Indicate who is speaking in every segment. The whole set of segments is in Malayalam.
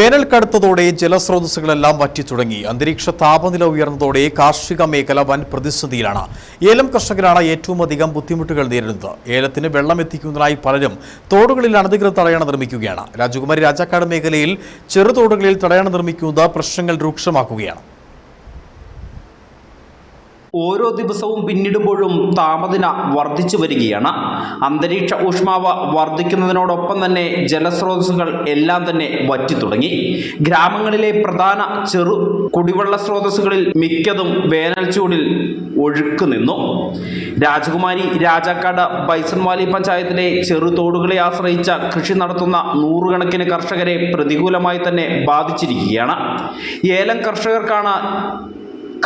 Speaker 1: വേനൽ കടുത്തതോടെ ജലസ്രോതസ്സുകളെല്ലാം വറ്റിത്തുടങ്ങി. അന്തരീക്ഷ താപനില ഉയർന്നതോടെ കാർഷിക മേഖല വൻ പ്രതിസന്ധിയിലാണ്. ഏലം കർഷകരാണ് ഏറ്റവും അധികം ബുദ്ധിമുട്ടുകൾ നേരിടുന്നത്. ഏലത്തിന് വെള്ളം എത്തിക്കുന്നതിനായി പലരും തോടുകളിൽ അനധികൃത തടയണ നിർമ്മിക്കുകയാണ്. രാജകുമാരി രാജാക്കാട് മേഖലയിൽ ചെറുതോടുകളിൽ തടയണ നിർമ്മിക്കുന്നത് പ്രശ്നങ്ങൾ രൂക്ഷമാക്കുകയാണ്.
Speaker 2: ഓരോ ദിവസവും പിന്നിടുമ്പോഴും താപനില വർദ്ധിച്ചു വരികയാണ്. അന്തരീക്ഷ ഊഷ്മാവ് വർദ്ധിക്കുന്നതിനോടൊപ്പം തന്നെ ജലസ്രോതസ്സുകൾ എല്ലാം തന്നെ വറ്റി തുടങ്ങി. ഗ്രാമങ്ങളിലെ പ്രധാന ചെറു കുടിവെള്ള സ്രോതസ്സുകളിൽ മിക്കതും വേനൽ ചൂടിൽ ഒഴുക്ക് നിന്നു. രാജകുമാരി രാജാക്കാട് ബൈസൺവാലി പഞ്ചായത്തിലെ ചെറുതോടുകളെ ആശ്രയിച്ച കൃഷി നടത്തുന്ന നൂറുകണക്കിന് കർഷകരെ പ്രതികൂലമായി തന്നെ ബാധിച്ചിരിക്കുകയാണ്. ഏലം കർഷകർക്കാണ്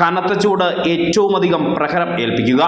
Speaker 2: കനത്ത ചൂട് ഏറ്റവും അധികം പ്രഹരം ഏൽപ്പിക്കുക.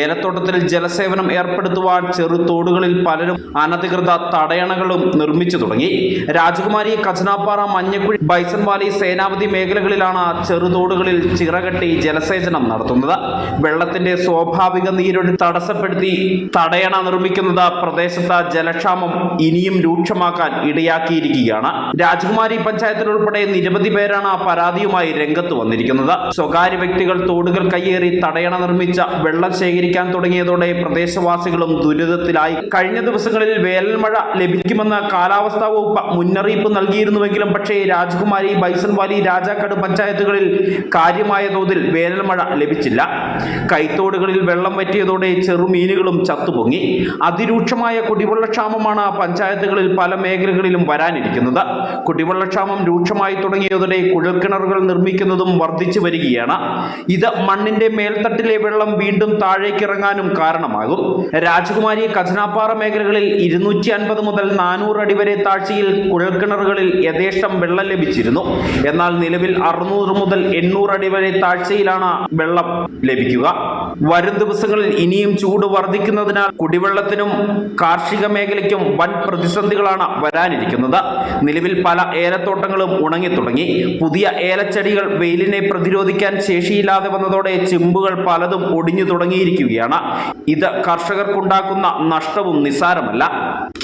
Speaker 2: ഏലത്തോട്ടത്തിൽ ജലസേവനം ഏർപ്പെടുത്തുവാൻ ചെറുതോടുകളിൽ പലരും അനധികൃത തടയണകളും നിർമ്മിച്ചു തുടങ്ങി. രാജകുമാരി കച്ചനാപ്പാറ മഞ്ഞക്കുഴി ബൈസൻവാലി സേനാപതി മേഖലകളിലാണ് ചെറുതോടുകളിൽ ചിറകട്ടി ജലസേചനം നടത്തുന്നത്. വെള്ളത്തിന്റെ സ്വാഭാവിക നീരൊഴി തടസ്സപ്പെടുത്തി തടയണ നിർമ്മിക്കുന്നത് പ്രദേശത്ത് ജലക്ഷാമം ഇനിയും രൂക്ഷമാക്കാൻ ഇടയാക്കിയിരിക്കുകയാണ്. രാജകുമാരി പഞ്ചായത്തിലുൾപ്പെടെ നിരവധി പേരാണ് പരാതിയുമായി രംഗത്ത് വന്നിരിക്കുന്നത്. സ്വകാര്യ വ്യക്തികൾ തോടുകൾ കയ്യേറി തടയണ നിർമ്മിച്ച വെള്ളം ശേഖരിക്കാൻ തുടങ്ങിയതോടെ പ്രദേശവാസികളും ദുരിതത്തിലായി. കഴിഞ്ഞ ദിവസങ്ങളിൽ വേനൽ മഴ ലഭിക്കുമെന്ന് കാലാവസ്ഥാ വകുപ്പ് മുന്നറിയിപ്പ് നൽകിയിരുന്നുവെങ്കിലും പക്ഷേ രാജകുമാരി ബൈസൺവാലി രാജാക്കാട് പഞ്ചായത്തുകളിൽ കാര്യമായ തോതിൽ വേനൽ മഴ ലഭിച്ചില്ല. കൈത്തോടുകളിൽ വെള്ളം വറ്റിയതോടെ ചെറുമീനുകളും ചത്തുപൊങ്ങി. അതിരൂക്ഷമായ കുടിവെള്ളക്ഷാമമാണ് പഞ്ചായത്തുകളിൽ പല മേഖലകളിലും വരാനിരിക്കുന്നത്. കുടിവെള്ളക്ഷാമം രൂക്ഷമായി തുടങ്ങിയതോടെ കുഴൽക്കിണറുകൾ നിർമ്മിക്കുന്നതും വർദ്ധിച്ചു വരികയാണ് ഇത് മണ്ണിന്റെ മേൽത്തട്ടിലെ വെള്ളം വീണ്ടും താഴേക്ക് ഇറങ്ങാനും കാരണമാകും. രാജകുമാരി ഖജനാപ്പാറ മേഖലകളിൽ ഇരുന്നൂറ്റി അൻപത് മുതൽ നാനൂറ് അടി വരെ താഴ്ചയിൽ കുഴൽക്കിണറുകളിൽ യഥേഷ്ടം വെള്ളം ലഭിച്ചിരുന്നു. എന്നാൽ നിലവിൽ അറുന്നൂറ് മുതൽ എണ്ണൂറ് അടി വരെ താഴ്ചയിലാണ് വെള്ളം ലഭിക്കുക. വരും ദിവസങ്ങളിൽ ഇനിയും ചൂട് വർദ്ധിക്കുന്നതിനാൽ കുടിവെള്ളത്തിനും കാർഷിക മേഖലയ്ക്കും വൻ പ്രതിസന്ധികളാണ് വരാനിരിക്കുന്നത്. നിലവിൽ പല ഏലത്തോട്ടങ്ങളും ഉണങ്ങി തുടങ്ങി പുതിയ ഏലച്ചെടികൾ വെയിലിനെ പ്രതിരോധിക്കാൻ ശേഷിയില്ലാതെ വന്നതോടെ ചെമ്പുകൾ പലതും ഒടിഞ്ഞു തുടങ്ങിയിരിക്കുകയാണ്. ഇത് കർഷകർക്കുണ്ടാക്കുന്ന നഷ്ടവും നിസ്സാരമല്ല.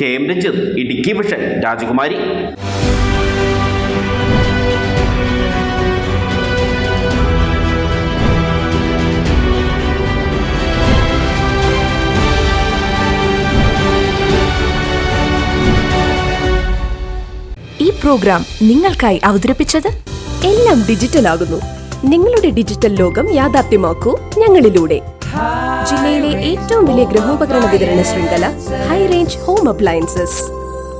Speaker 2: K M Ranjith Idukki vision Rajakumari.
Speaker 3: Programme നിങ്ങൾക്കായി അവതരിപ്പിച്ചത്
Speaker 4: എല്ലാം ഡിജിറ്റൽ ആകുന്നു. നിങ്ങളുടെ ഡിജിറ്റൽ ലോകം യാഥാർത്ഥ്യമാക്കൂ ഞങ്ങളിലൂടെ. ജില്ലയിലെ ഏറ്റവും വലിയ ഗൃഹോപകരണ വിതരണ ശൃംഖല ഹൈ റേഞ്ച് ഹോം അപ്ലയൻസസ്